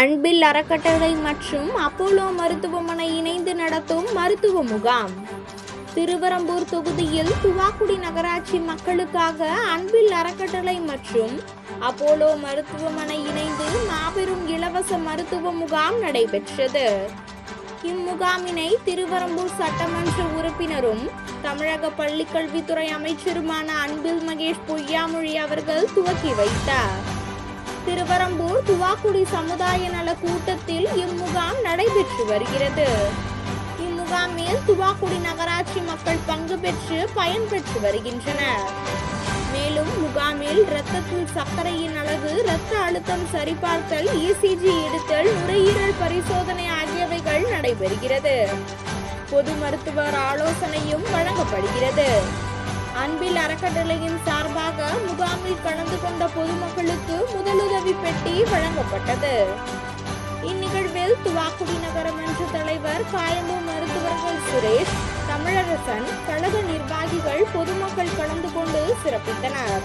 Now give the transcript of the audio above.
அன்பில் அறக்கட்டளை மற்றும் அப்போலோ மருத்துவமனை இணைந்து நடத்தும் மருத்துவ முகாம். திருவரம்பூர் தொகுதியில் துவாக்குடி நகராட்சி மக்களுக்காக அன்பில் அறக்கட்டளை மற்றும் அப்போலோ மருத்துவமனை இணைந்து மாபெரும் இலவச மருத்துவ முகாம் நடைபெற்றது. இம்முகாமினை திருவரம்பூர் சட்டமன்ற உறுப்பினரும் தமிழக பள்ளிக்கல்வித்துறை அமைச்சருமான அன்பில் மகேஷ் பொய்யாமொழி அவர்கள் துவக்கி வைத்தார். திருவரம்பூர் துவாக்குடி சமுதாய நல கூட்டத்தில் இம்முகாம் நடைபெற்று வருகிறது. இம்முகாமில் துவாக்குடி நகராட்சி மக்கள் பங்கு பெற்று பயன்பெற்று வருகின்றனர். மேலும் முகாமில் இரத்தத்தில் சர்க்கரையின் அளவு இரத்த அழுத்தம் சரிபார்த்தல் இசிஜி எடுத்தல் நுரையீரல் பரிசோதனை ஆகியவைகள் நடைபெறுகிறது. பொது மருத்துவர் ஆலோசனையும் வழங்கப்படுகிறது. அன்பில் அறக்கட்டளையின் சார்பாக முகாமில் கலந்து கொண்ட பொதுமக்களுக்கு முதலுதவி பெட்டி வழங்கப்பட்டது. இந்நிகழ்வில் துவாக்குடி நகரமன்ற தலைவர் காயம்பூர் மருத்துவர்கள் சுரேஷ் தமிழரசன் கழக நிர்வாகிகள் பொதுமக்கள் கலந்து கொண்டு சிறப்பித்தனர்.